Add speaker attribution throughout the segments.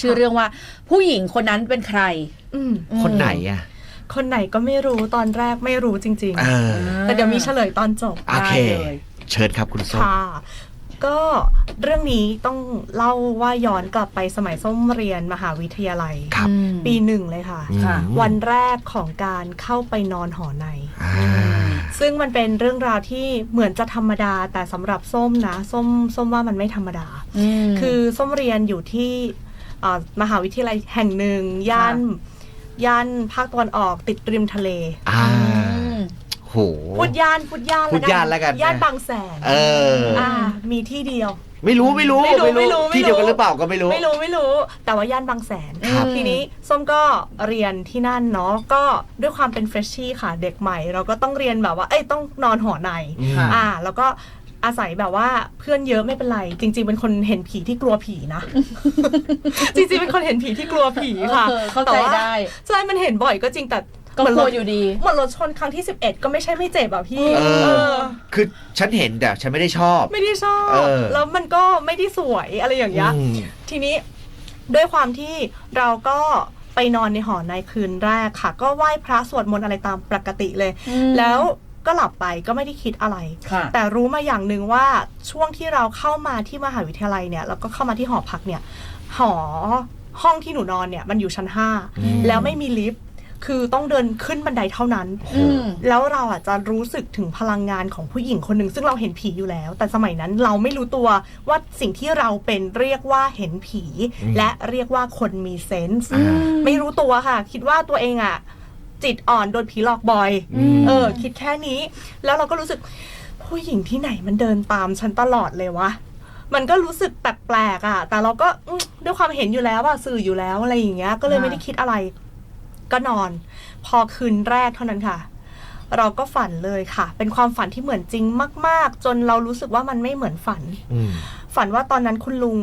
Speaker 1: ชื่อเรื่องว่าผู้หญิงคนนั้นเป็นใคร
Speaker 2: อืม
Speaker 1: อืม
Speaker 3: คนไหนอะ
Speaker 2: คนไหนก็ไม่รู้ตอนแรกไม่รู้จริง
Speaker 3: เออ
Speaker 2: ๆ แต่เดี๋ยวมีเฉลยตอนจบ
Speaker 3: โอเค
Speaker 1: ได้เลย
Speaker 3: เชิญครับคุณส้ม
Speaker 2: ค่ะ ก็เรื่องนี้ต้องเล่าว่าย้อนกลับไปสมัยส้มเรียนมหาวิทยาลัย
Speaker 3: ครับ
Speaker 1: อืม
Speaker 2: ปีหนึ่งเลยค่ะ
Speaker 3: อืม
Speaker 1: ค่ะ
Speaker 2: วันแรกของการเข้าไปนอนหอใน
Speaker 3: อ่า
Speaker 2: ซึ่งมันเป็นเรื่องราวที่เหมือนจะธรรมดาแต่สำหรับส้มนะ ส้มส้มว่ามันไม่ธรรมดา
Speaker 1: ม
Speaker 2: คือส้มเรียนอยู่ที่เอ่อ มหาวิทยาลัยแห่งหนึ่งย่านย่านภาคตะวันออกติดริมทะเล
Speaker 3: อ่า
Speaker 1: อืม
Speaker 3: โห
Speaker 2: พูดย่านพูดย่าน
Speaker 3: พูดย่านแล้วกัน
Speaker 2: ย่าน
Speaker 3: นะ
Speaker 2: บางแสน
Speaker 3: เออ
Speaker 2: อ่า มีที่เดียว
Speaker 3: ไม่รู้ไม่รู้
Speaker 2: ไม่รู้ไม่รู้
Speaker 3: ที่เดียวกันหรือเปล่าก็ไม่รู้
Speaker 2: ไม่รู้ไม่รู้ แต่ว่าย่านบางแสน
Speaker 3: ครับ
Speaker 2: ทีนี้ส้มก็เรียนที่นั่นเนาะก็ด้วยความเป็นเฟรชชี่ค่ะเด็กใหม่ เราก็ต้องเรียนแบบว่าเอ้ยต้องนอนหอใน
Speaker 3: อืม
Speaker 1: ค่ะ
Speaker 2: อ่า แล้วก็ อาศัยแบบว่าเพื่อนเยอะไม่เป็นไร จริง ๆ เป็นคนเห็นผีที่กลัวผีนะ จริงๆเป็นคนเห็นผีที่กลัวผีค่ะ
Speaker 1: เออเข้าใจ
Speaker 2: แต่ว่
Speaker 1: ได้
Speaker 2: ใช่มันเห็นบ่อยก็จริงแต่
Speaker 1: ก็
Speaker 2: เหมือน
Speaker 1: ก
Speaker 2: ร
Speaker 1: ลัว
Speaker 2: ถ
Speaker 1: อยู่ดี
Speaker 2: เหมือนรถชนครั้งที่ 11 ก็ไม่ใช่ไม่เจ็บอะพี่
Speaker 3: เออ
Speaker 2: เออ
Speaker 3: คือฉันเห็นแต่ฉันไม่ได้ชอบ
Speaker 2: ไม่ได้ชอบ
Speaker 3: เออ
Speaker 2: แล้วมันก็ไม่ได้สวยอะไรอย่างเงี้ย
Speaker 3: อืม
Speaker 2: ทีนี้ด้วยความที่เราก็ไปนอนในหอในคืนแรกค่ะ ก็ไหว้พระสวดมนต์อะไรตามปกติเลย
Speaker 1: อืม
Speaker 2: แล้ว ก็หลับไปก็ไม่ได้คิดอะไร
Speaker 1: ค่ะ
Speaker 2: แต่รู้มาอย่างหนึ่งว่าช่วงที่เราเข้ามาที่มหาวิทยาลัยเนี่ยแล้วก็เข้ามาที่หอพักเนี่ยหอห้องที่หนูนอนเนี่ยมันอยู่ชั้นห้า
Speaker 3: อืม
Speaker 2: แล้วไม่มีลิฟต์คือต้องเดินขึ้นบันไดเท่านั้น
Speaker 1: อืม
Speaker 2: แล้วเราอะจะรู้สึกถึงพลังงานของผู้หญิงคนหนึ่งซึ่งเราเห็นผีอยู่แล้ว แต่สมัยนั้นเราไม่รู้ตัวว่าสิ่งที่เราเป็นเรียกว่าเห็นผี
Speaker 3: อืม
Speaker 2: และเรียกว่าคนมีเซนส์
Speaker 3: อ่า
Speaker 2: ไม่รู้ตัวค่ะ คิดว่าตัวเองอะ จิตอ่อนโดนผีหลอกบ่อย
Speaker 3: อืม
Speaker 2: เออ คิดแค่นี้ แล้วเราก็รู้สึก ผู้หญิงที่ไหนมันเดินตามฉันตลอดเลยวะ มันก็รู้สึกแปลกๆอะ แต่เราก็อืมด้วยความเห็นอยู่แล้วว่าสื่ออยู่แล้วอะไรอย่างเงี้ย ก็เลย
Speaker 1: ค่ะ
Speaker 2: ไม่ได้คิดอะไร ก็นอน พอคืนแรกเท่านั้นค่ะ เราก็ฝันเลยค่ะ เป็นความฝันที่เหมือนจริงมาก ๆ จนเรารู้สึกว่ามันไม่เหมือนฝัน
Speaker 3: อืม
Speaker 2: ฝันว่าตอนนั้นคุณลุง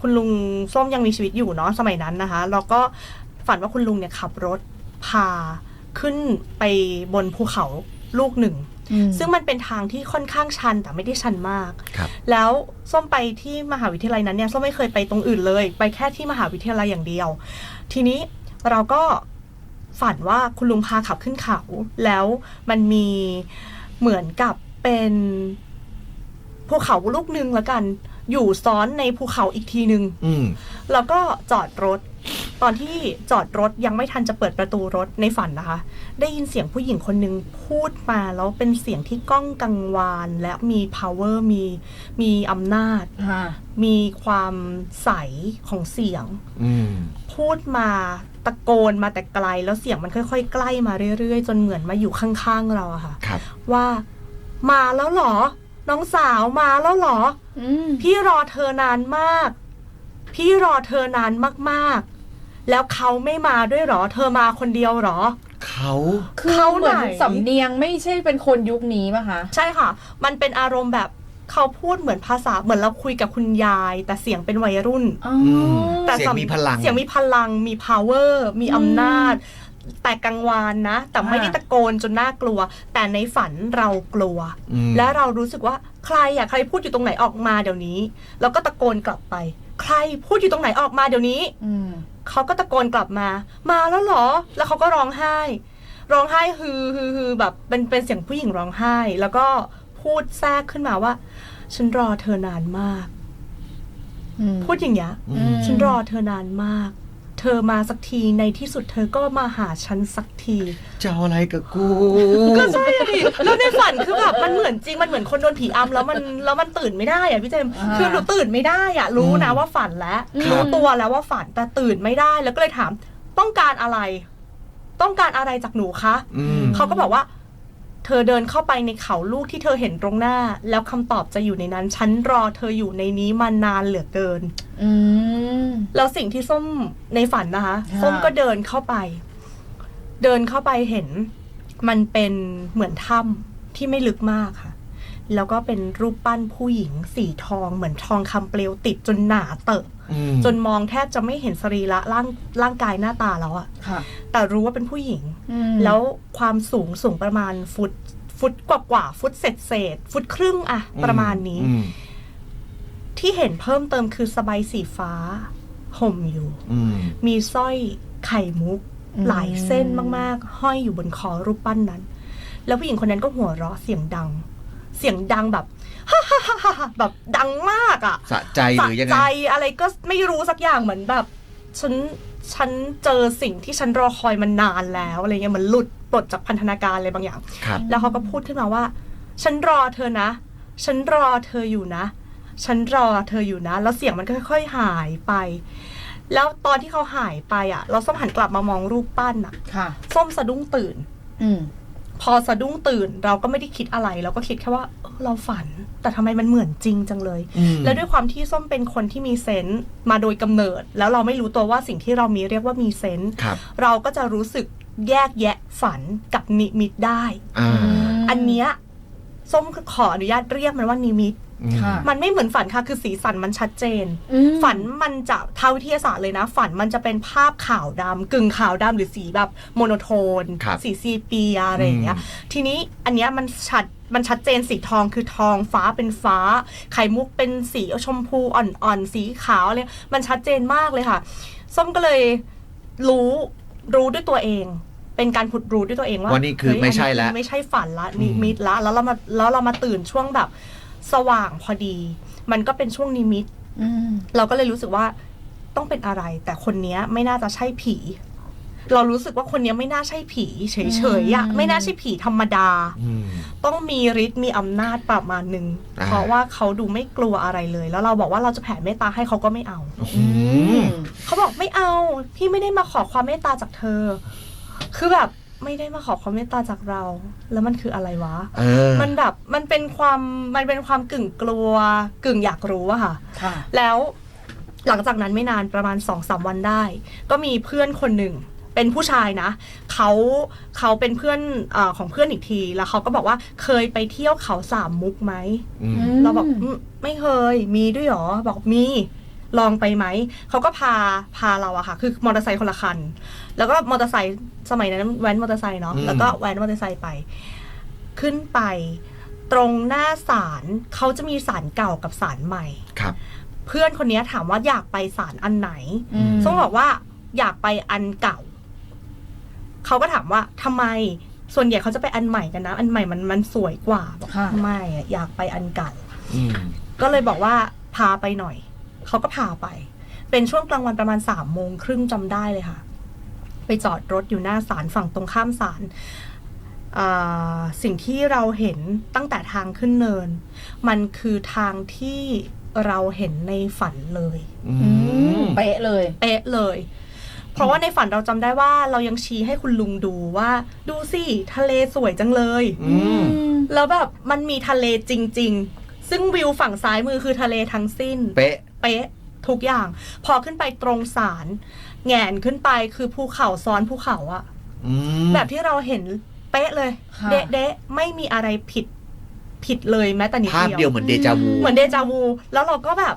Speaker 2: คุณลุงส้มยังมีชีวิตอยู่เนาะสมัยนั้นนะคะแล้วก็ฝันว่าคุณลุงเนี่ยขับรถ พาขึ้นไปบนภูเขาลูกหนึ่ง
Speaker 1: อืม
Speaker 2: ซึ่งมันเป็นทางที่ค่อนข้างชันแต่ไม่ได้ชันมาก
Speaker 3: ครับ
Speaker 2: แล้วส้มไปที่มหาวิทยาลัยนั้นเนี่ยส้มไม่เคยไปตรงอื่นเลย ไปแค่ที่มหาวิทยาลัยอย่างเดียว ทีนี้เราก็ฝันว่าคุณลุงพาขับขึ้นเขา แล้วมันมีเหมือนกับเป็นภูเขาลูกหนึ่งแล้วกัน อยู่ซ้อนในภูเขาอีกทีหนึ่ง
Speaker 3: อืม
Speaker 2: แล้วก็จอดรถ ตอนที่จอดรถยังไม่ทันจะเปิดประตูรถในฝันนะคะ ได้ยินเสียงผู้หญิงคนหนึ่งพูดมาแล้วเป็นเสียงที่ก้องกังวาน และมี power มีมีอำนาจ
Speaker 1: ค่ะ
Speaker 2: มีความใสของเสียง
Speaker 3: อืม
Speaker 2: พูดมาตะโกนมาแต่ไกล แล้วเสียงมันค่อย ๆ ใกล้มาเรื่อยๆ จนเหมือนมาอยู่ข้างๆเราอะค่ะ
Speaker 3: ครับ
Speaker 2: ว่ามาแล้วเหรอ น้องสาวมาแล้วเหรอ
Speaker 1: อืม
Speaker 2: พี่รอเธอนานมาก พี่รอเธอนานมากๆ แล้วเขาไม่มาด้วยเหรอ เธอมาคนเดียวเหรอ
Speaker 3: เขา
Speaker 1: คือ
Speaker 2: เขา
Speaker 1: เหมือน
Speaker 2: ไหน
Speaker 1: สำเนียงไม่ใช่เป็นคนยุคนี้ป่ะคะ
Speaker 2: ใช่ค่ะ มันเป็นอารมณ์แบบเขาพูดเหมือนภาษาเหมือนเราคุยกับคุณยาย แต่เสียงเป็นวัยรุ่น
Speaker 1: อ๋อ
Speaker 2: แต่
Speaker 3: เสียงมีพลัง
Speaker 2: เสียงมีพลังมี power มีอำนาจ แต่กังวานนะ แต่ไม่ได้
Speaker 1: อ่า
Speaker 2: ตะโกนจนน่ากลัว แต่ในฝันเรากลัว
Speaker 3: อืม
Speaker 2: และเรารู้สึกว่าใครอะใครพูดอยู่ตรงไหนออกมาเดี๋ยวนี้ แล้วก็ตะโกนกลับไป ใครพูดอยู่ตรงไหนออกมาเดี๋ยวนี้
Speaker 1: อืม
Speaker 2: เขาก็ตะโกนกลับมา มาแล้วเหรอ แล้วเขาก็ร้องไห้ ร้องไห้ฮือฮือฮือแบบเป็นเป็นเสียงผู้หญิงร้องไห้ แล้วก็พูดแทรกขึ้นมาว่า ฉันรอเธอนานมาก
Speaker 1: อืม
Speaker 2: พูดอย่างเงี้ย
Speaker 3: อืม
Speaker 2: ฉันรอเธอนานมาก เธอมาสักทีในที่สุดเธอก็มาหาฉันสักที
Speaker 3: จะเอาอะไรกับกู
Speaker 2: ก็ใช่อะดิแล้วในฝันคือแบบมันเหมือนจริงมันเหมือนคนโดนผีอำแล้วมันแล้วมันตื่นไม่ได้อะพี่เจมส์
Speaker 1: อ่า
Speaker 2: คือหนูตื่นไม่ได้อะรู้นะ
Speaker 3: อืม
Speaker 2: ว่าฝันแล้ว
Speaker 1: ครับ
Speaker 2: รู้ตัวแล้วว่าฝันแต่ตื่นไม่ได้แล้วก็เลยถามต้องการอะไร ต้องการอะไรจากหนูคะ
Speaker 3: อืม
Speaker 2: เขาก็บอกว่า เธอเดินเข้าไปในเขาลูกที่เธอเห็นตรงหน้า แล้วคำตอบจะอยู่ในนั้น ฉันรอเธออยู่ในนี้มานานเหลือเกิน
Speaker 1: อืม
Speaker 2: แล้วสิ่งที่ส้มในฝันนะคะ
Speaker 1: ค่ะ
Speaker 2: ส้มก็เดินเข้าไป เดินเข้าไปเห็น มันเป็นเหมือนถ้ำที่ไม่ลึกมากค่ะ แล้วก็เป็นรูปปั้นผู้หญิงสีทองเหมือนทองคำเปลวติดจนหนาเตอะ
Speaker 3: อืม
Speaker 2: จนมองแทบจะไม่เห็นสรีระร่างร่างกายหน้าตาแล้วอะ
Speaker 1: ค่ะ
Speaker 2: แต่รู้ว่าเป็นผู้หญิง
Speaker 1: อืม
Speaker 2: แล้วความสูงสูงประมาณฟุตฟุตกว่ากว่าๆฟุตเศษเศษๆฟุตครึ่งอะประมาณนี้
Speaker 3: อืม
Speaker 2: ที่เห็นเพิ่มเติมคือสบายสีฟ้าห่มอยู่
Speaker 3: อืม
Speaker 2: มีสร้อยไข่มุก
Speaker 1: อืม
Speaker 2: หลายเส้นมากๆ ห้อยอยู่บนคอรูปปั้นนั้น แล้วผู้หญิงคนนั้นก็หัวเราะเสียงดัง เสียงดังแบบแบบดังมากอะ่ะ
Speaker 3: สะใจห
Speaker 2: สะ
Speaker 3: รือยัง
Speaker 2: ใจ
Speaker 3: ไง
Speaker 2: อะไรก็ไม่รู้สักอย่างเหมือนแบบฉันฉันเจอสิ่งที่ฉันรอคอยมานานแล้วอะไรเงี้ยเหมันหลุดปลดจากพันธนาการอะไรบางอย่าง
Speaker 3: ครับ
Speaker 2: แล้วเขาก็พูดขึ้นมาว่า ฉันรอเธอนะ ฉันรอเธออยู่นะ ฉันรอเธออยู่นะ แล้วเสียงมันก็ค่อยๆหายไป แล้วตอนที่เขาหายไปอะ เราส้มหันกลับมามองรูปปั้นอะ
Speaker 1: ค่ะ
Speaker 2: ส้มสะดุ้งตื่น
Speaker 1: อืม
Speaker 2: พอสะดุ้งตื่นเราก็ไม่ได้คิดอะไร เราก็คิดแค่ว่าเออเราฝัน แต่ทำไมมันเหมือนจริงจังเลย
Speaker 3: อืม
Speaker 2: แล้วด้วยความที่ส้มเป็นคนที่มีเซนส์มาโดยกำเนิด แล้วเราไม่รู้ตัวว่าสิ่งที่เรามีเรียกว่ามีเซนส์
Speaker 3: ครับ
Speaker 2: เราก็จะรู้สึกแยกแยะฝันกับนิมิตได้
Speaker 3: อ่า
Speaker 2: อันเนี้ยส้มขออนุญาตเรียกมันว่านิมิต
Speaker 3: อืม
Speaker 1: ค่ะ
Speaker 2: มันไม่เหมือนฝันค่ะคือสีสันมันชัดเจน
Speaker 1: อืม
Speaker 2: ฝันมันจะทางวิทยาศาสตร์เลยนะ ฝันมันจะเป็นภาพขาวดำกึ่งขาวดำหรือสีแบบโมโนโทน
Speaker 3: ครับ
Speaker 2: สีซีเปียอะไรอย่างเงี้ย
Speaker 3: อืม
Speaker 2: ทีนี้อันเนี้ยมันชัดมันชัดเจนสีทองคือทองฟ้าเป็นฟ้า ไข่มุกเป็นสีชมพูอ่อนๆสีขาวอะไรมันชัดเจนมากเลยค่ะ ส้มก็เลยรู้รู้ด้วยตัวเอง เป็นการผุดรู้ด้วยตัวเองว่า
Speaker 3: ว่านี่คือ
Speaker 2: เฮ้ย
Speaker 3: ไม่ใช่
Speaker 2: นนี้
Speaker 3: แล้ว
Speaker 2: ไม่ใช่ฝันละ
Speaker 3: อืม
Speaker 2: นิมิตละแล้วเรามาแล้วเรามาตื่นช่วงแบบ สว่างพอดี มันก็เป็นช่วงนิมิต
Speaker 1: อืม
Speaker 2: เราก็เลยรู้สึกว่าต้องเป็นอะไร แต่คนเนี้ยไม่น่าจะใช่ผี เรารู้สึกว่าคนเนี้ยไม่น่าใช่ผีเฉยๆอะ
Speaker 1: อืม
Speaker 2: ไม่น่าใช่ผีธรรมดา
Speaker 3: อืม
Speaker 2: ต้องมีฤทธิ์มีอำนาจประมาณหนึ่ง
Speaker 3: อ่า
Speaker 2: เพราะว่าเขาดูไม่กลัวอะไรเลย แล้วเราบอกว่าเราจะแผ่เมตตาให้เขาก็ไม่เอา
Speaker 3: โอ้โห
Speaker 1: อืม
Speaker 2: เขาบอกไม่เอา พี่ไม่ได้มาขอความเมตตาจากเธอ คือแบบ ไม่ได้มาขอความเมตตาจากเรา แล้วมันคืออะไรวะ
Speaker 3: เออ
Speaker 2: มันแบบมันเป็นความมันเป็นความกึ่งกลัว กึ่งอยากรู้อะค่ะ
Speaker 1: ค่ะ
Speaker 2: แล้วหลังจากนั้นไม่นานประมาณสองสามวันได้ ก็มีเพื่อนคนหนึ่งเป็นผู้ชายนะเขาเขาเป็นเพื่อนอาของเพื่อนอีกที แล้วเขาก็บอกว่าเคยไปเที่ยวเขาสามมุกไหม
Speaker 3: อืม
Speaker 2: เราบอกอืมไม่เคยมีด้วยเหรอ บอกมี ลองไปไหม เขาก็พาพาเราอะค่ะ คือมอเตอร์ไซค์คนละคัน แล้วก็มอเตอร์ไซค์สมัยนั้นแว้นมอเตอร์ไซค์เนาะ
Speaker 3: อืม
Speaker 2: แล้วก็แว้นมอเตอร์ไซค์ไป ขึ้นไปตรงหน้าศาลเขาจะมีศาลเก่ากับศาลใหม่
Speaker 3: ครับ
Speaker 2: เพื่อนคนนี้ถามว่าอยากไปศาลอันไหน
Speaker 1: อืม
Speaker 2: ส้มบอกว่าอยากไปอันเก่า เขาก็ถามว่าทำไมส่วนใหญ่เขาจะไปอันใหม่กันนะ อันใหม่มันมันสวยกว่าบอก
Speaker 1: ค่ะ
Speaker 2: ไม่อะอยากไปอันเก่า
Speaker 3: อืม
Speaker 2: ก็เลยบอกว่าพาไปหน่อย เขาก็พาไป เป็นช่วงกลางวันประมาณสามโมงครึ่งจำได้เลยค่ะ ไปจอดรถอยู่หน้าศาลฝั่งตรงข้ามศาลอ่าสิ่งที่เราเห็นตั้งแต่ทางขึ้นเนิน มันคือทางที่เราเห็นในฝันเลย
Speaker 3: อื
Speaker 1: อืม
Speaker 3: ม
Speaker 1: เป๊ะเลย
Speaker 2: เป๊ะเลย เพราะว่าในฝันเราจำได้ว่าเรายังชี้ให้คุณลุงดูว่า ดูสิ ทะเลสวยจังเลย
Speaker 3: อืม
Speaker 2: แล้วแบบมันมีทะเลจริง ๆ ซึ่งวิวฝั่งซ้ายมือคือทะเลทั้งสิ้น
Speaker 3: เป๊ะ
Speaker 2: เป๊ะทุกอย่าง พอขึ้นไปตรงสารแหงนขึ้นไปคือภูเขาซ้อนภูเขาอะ
Speaker 3: อืม
Speaker 2: แบบที่เราเห็นเป๊ะเลย
Speaker 1: ค่ะ
Speaker 2: เดะเดะไม่มีอะไรผิดผิดเลยแม้แต่นิด
Speaker 3: ภาพ
Speaker 2: เดียว
Speaker 3: เดียวเหมือนเดจาวู
Speaker 2: เหมือนเดจาวูแล้วเราก็แบบ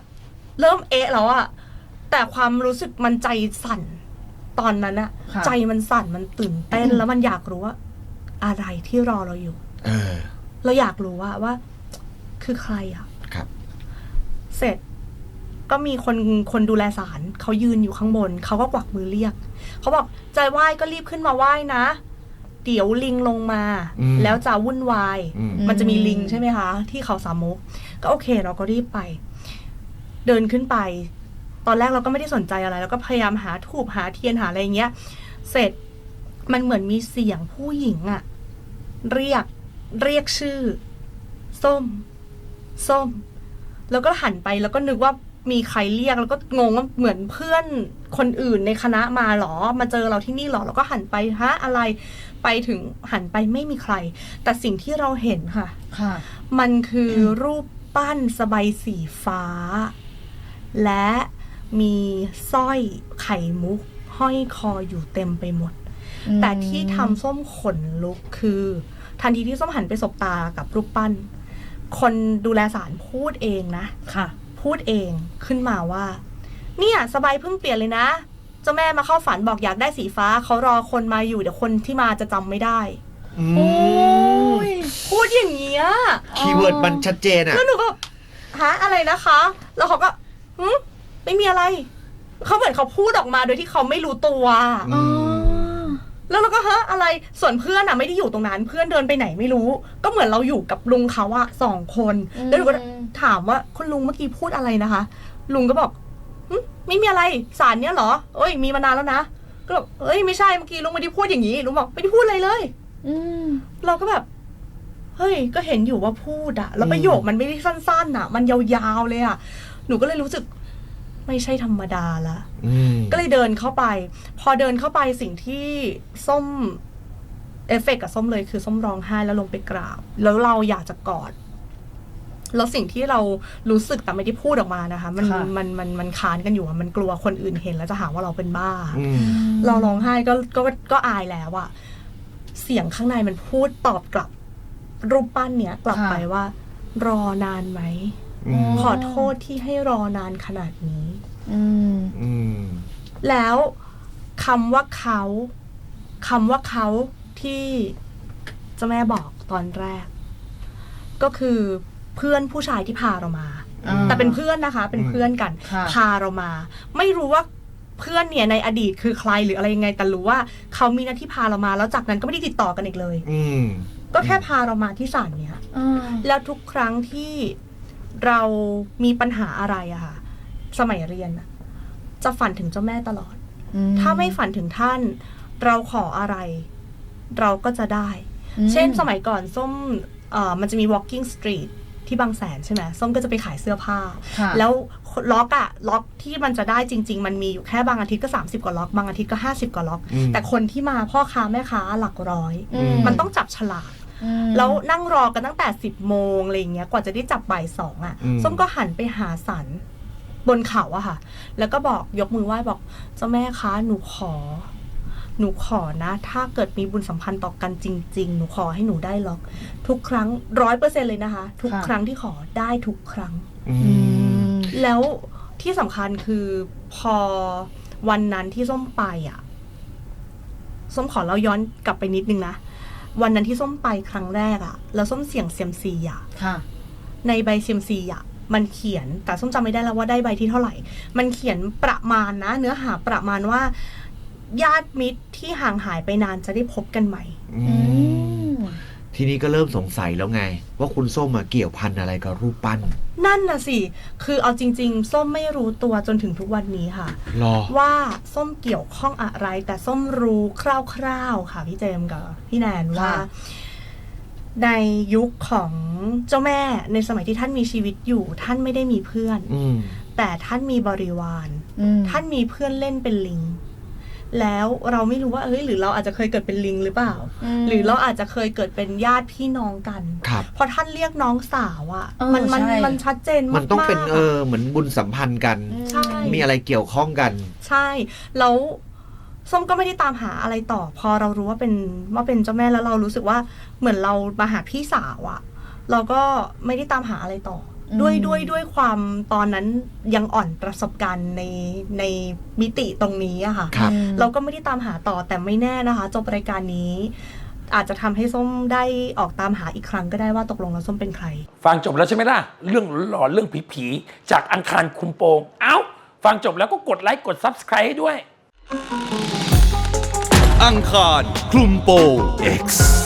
Speaker 2: เริ่มเอะแล้วอะแต่ความรู้สึกมันใจสั่นตอนนั้นอะ
Speaker 1: ค่ะ
Speaker 2: ใจมันสั่นมันตื่นเต้น
Speaker 1: อืม
Speaker 2: แล้วมันอยากรู้ว่า อะไรที่รอเราอยู่
Speaker 3: เออ
Speaker 2: เราอยากรู้ว่าว่า คือใครอะ
Speaker 3: ครับ
Speaker 2: เสร็จ ก็มีคนคนดูแลศาลเขายืนอยู่ข้างบนเขาก็กวักมือเรียกเขาบอกจะไหว้ก็รีบขึ้นมาไหว้นะ เดี๋ยวลิงลงมา
Speaker 3: อืม
Speaker 2: แล้วจะวุ่นวาย
Speaker 3: อืม
Speaker 2: มันจะมีลิงใช่ไหมคะ ที่เขาสามมุก ก็โอเคเราก็รีบไป เดินขึ้นไป ตอนแรกเราก็ไม่ได้สนใจอะไร แล้วก็พยายามหาถูบหาเทียนหาอะไรอย่างเงี้ย เสร็จมันเหมือนมีเสียงผู้หญิงอะเรียกเรียกชื่อ ส้ม ส้ม แล้วก็หันไปแล้วก็นึกว่า มีใครเรียกแล้วก็งงว่าเหมือนเพื่อนคนอื่นในคณะมาหรอ มาเจอเราที่นี่หรอ แล้วก็หันไปฮะอะไรไปถึงหันไปไม่มีใคร แต่สิ่งที่เราเห็นค่ะ
Speaker 1: ค่ะ
Speaker 2: มันคือรูปปั้นสบายสีฟ้า และมีสร้อยไข่มุก ห้อยคออยู่เต็มไปหมด แต่ที่ทำส้มขนลุกคือ ทันทีที่ส้มหันไปสบตากับรูปปั้น คนดูแลศาลพูดเองนะ
Speaker 1: ค่ะ
Speaker 2: พูดเองขึ้นมาว่า เนี่ยสบายเพิ่งเปลี่ยนเลยนะ เจ้าแม่มาเข้าฝันบอกอยากได้สีฟ้าเขารอคนมาอยู่เดี๋ยวคนที่มาจะจำไม่ได้
Speaker 3: อื
Speaker 1: โอ้
Speaker 3: ม
Speaker 1: ย
Speaker 2: พูดอย่างเงี้ย
Speaker 3: คีย์เวิร์ดมันชัดเจนอะ
Speaker 2: แล้วหนูก็ฮะอะไรนะคะ แล้วเขาก็หืมไม่มีอะไร เขาเหมือนเขาพูดออกมาโดยที่เขาไม่รู้ตัว
Speaker 3: อืม
Speaker 2: แล้วเราก็ฮะอะไรส่วนเพื่อนอะไม่ได้อยู่ตรงนั้นเพื่อนเดินไปไหนไม่รู้ ก็เหมือนเราอยู่กับลุงเขาอะสองคน
Speaker 1: อืม
Speaker 2: แล้วหนูก็ถามว่าคุณลุงเมื่อกี้พูดอะไรนะคะ ลุงก็บอกหึไม่มีอะไรสารเนี้ยเหรอเอ้ยมีมานานแล้วนะก็บอกเอ้ยไม่ใช่เมื่อกี้ลุงไม่ได้พูดอย่างนี้ลุงบอกไม่ได้พูดอะไรเลย
Speaker 1: อืม
Speaker 2: เราก็แบบเฮ้ย ก็เห็นอยู่ว่าพูดอะแล้ว
Speaker 3: อืม
Speaker 2: ประโยคมันไม่ได้สั้นๆอะมันยาวๆเลยอะหนูก็เลยรู้สึก ไม่ใช่ธรรมดาละ
Speaker 3: อืม
Speaker 2: ก็เลยเดินเข้าไป พอเดินเข้าไปสิ่งที่ส้มเอฟเฟกต์กับส้มเลยคือส้มร้องไห้แล้วลงไปกราบ แล้วเราอยากจะกอด แล้วสิ่งที่เรารู้สึกแต่ไม่ได้พูดออกมานะคะ มัน
Speaker 1: ค่ะ
Speaker 2: มันมันมันค้านกันอยู่อะมันกลัวคนอื่นเห็นแล้วจะหาว่าเราเป็นบ้า
Speaker 3: อืม
Speaker 2: เราร้องไห้ก็ก็ก็อายแล้วอะเสียงข้างในมันพูดตอบกลับ รูปปั้นเนี้ยกลับ
Speaker 1: ค่ะ
Speaker 2: ไปว่า รอนานไหม
Speaker 3: อืม
Speaker 2: ขอโทษที่ให้รอนานขนาดนี้
Speaker 1: อืม
Speaker 3: อืม
Speaker 2: แล้วคำว่าเขาคำว่าเขาที่เจ้าแม่บอกตอนแรก ก็คือเพื่อนผู้ชายที่พาเรามา
Speaker 1: อ่า
Speaker 2: แต่เป็นเพื่อนนะคะ เป็นเพื่อนกัน
Speaker 1: ค่ะ
Speaker 2: พาเรามา ไม่รู้ว่าเพื่อนเนี่ยในอดีตคือใครหรืออะไรยังไง แต่รู้ว่าเขามีหน้าที่พาเรามา แล้วจากนั้นก็ไม่ได้ติดต่อกันอีกเลย
Speaker 3: อืม
Speaker 2: ก็แค่พาเรามาที่ศาลเนี่ย
Speaker 1: อ่า
Speaker 2: แล้วทุกครั้งที่ เรามีปัญหาอะไรอะค่ะ สมัยเรียนอะจะฝันถึงเจ้าแม่ตลอด
Speaker 1: อื
Speaker 2: ถ้าไม่ฝันถึงท่าน เราขออะไร เราก็จะได้
Speaker 1: อืม
Speaker 2: เช่นสมัยก่อนส้มเอ่อมันจะมี walking street ที่บางแสนใช่ไหมส้มก็จะไปขายเสื้อผ้า
Speaker 1: ค่ะ
Speaker 2: แล้วล็อกอะล็อกที่มันจะได้จริง ๆ มันมีอยู่แค่บางอาทิตย์ก็ 30 กว่าล็อก บางอาทิตย์ก็ 50 กว่าล็อก
Speaker 3: อืม
Speaker 2: แต่คนที่มาพ่อค้าแม่ค้าหลักร้อย
Speaker 1: อืม
Speaker 2: มันต้องจับฉลาก
Speaker 1: อืม
Speaker 2: แล้วนั่งรอกันตั้งแต่10โมงอะไรอย่างเงี้ยกว่าจะได้จับบ่ายสองอะ
Speaker 3: อืม
Speaker 2: ส้มก็หันไปหาสันบนเขาอะค่ะ แล้วก็บอกยกมือไหว้บอก เจ้าแม่คะหนูขอ หนูขอนะ ถ้าเกิดมีบุญสัมพันธ์ต่อกันจริง ๆ หนูขอให้หนูได้ล็อก ทุกครั้งร้อยเปอร์เซ็นเลยนะคะ ทุก
Speaker 1: ค่ะ
Speaker 2: ครั้งที่ขอได้ทุกครั้ง
Speaker 3: อื
Speaker 1: อื
Speaker 3: ม
Speaker 1: ม
Speaker 2: แล้วที่สำคัญคือพอวันนั้นที่ส้มไปอะ ส้มขอเราย้อนกลับไปนิดนึงนะ วันนั้นที่ส้มไปครั้งแรกอะแล้วส้มเสี่ยงเซียมซีอะ
Speaker 1: ค่ะ
Speaker 2: ในใบเซียมซีอะมันเขียนแต่ส้มจำไม่ได้แล้วว่าได้ใบที่เท่าไหร่ มันเขียนประมาณนะ เนื้อหาประมาณว่า ญาติมิตรที่ห่างหายไปนานจะได้พบกันใหม่
Speaker 3: อื
Speaker 1: อื
Speaker 3: ม
Speaker 1: ม
Speaker 3: ทีนี้ก็เริ่มสงสัยแล้วไง ว่าคุณส้มมาเกี่ยวพันอะไรกับรูปปั้น
Speaker 2: นั่นน่ะสิ คือเอาจริง ๆ ส้มไม่รู้ตัวจนถึงทุกวันนี้ค่ะ
Speaker 3: รอ
Speaker 2: ว่าส้มเกี่ยวข้องอะไร แต่ส้มรู้คร่าวๆค่ะพี่เจมส์กับพี่แนนว่า
Speaker 1: ค่ะ
Speaker 2: ในยุคของเจ้าแม่ในสมัยที่ท่านมีชีวิตอยู่ ท่านไม่ได้มีเพื่อน
Speaker 3: อืม
Speaker 2: แต่ท่านมีบริวาร
Speaker 1: อืม
Speaker 2: ท่านมีเพื่อนเล่นเป็นลิง แล้วเราไม่รู้ว่าเอ้ยหรือเราอาจจะเคยเกิดเป็นลิงหรือเปล่า
Speaker 1: ม
Speaker 2: หรือเราอาจจะเคยเกิดเป็นญาติพี่น้องกัน
Speaker 3: ครับ
Speaker 2: พอท่านเรียกน้องสาวอะ
Speaker 1: เออ
Speaker 2: มันมัน
Speaker 1: ใช่
Speaker 2: มันชัดเจนมากๆ
Speaker 3: มันต้องเป็นเอ
Speaker 2: อะ
Speaker 3: อเหมือนบุญสัมพันธ์กัน
Speaker 2: ใช่
Speaker 3: มีอะไรเกี่ยวข้องกัน
Speaker 2: ใช่แล้วส้มก็ไม่ได้ตามหาอะไรต่อ พอเรารู้ว่าเป็นว่าเป็นเจ้าแม่แล้วเรารู้สึกว่าเหมือนเรามาหาพี่สาวอะเราก็ไม่ได้ตามหาอะไรต่ออ
Speaker 1: ม
Speaker 2: ด้วยด้วยด้วยความตอนนั้นยังอ่อนประสบการณ์ในในมิติตรงนี้อะค่ะ
Speaker 3: ครับ
Speaker 1: อืม
Speaker 2: เราก็ไม่ได้ตามหาต่อแต่ไม่แน่นะคะ จบรายการนี้ อาจจะทำให้ส้มได้ออกตามหาอีกครั้งก็ได้ว่าตกลงแล้วส้มเป็นใคร
Speaker 4: ฟังจบแล้วใช่ไหมล่ะ เรื่องหลอนๆเรื่องผีๆจากอังคารคุมโปง เอ้า ฟังจบแล้วก็กดไลค์กด Subscribe ให้ด้วย
Speaker 5: อังคารคลุมโปง X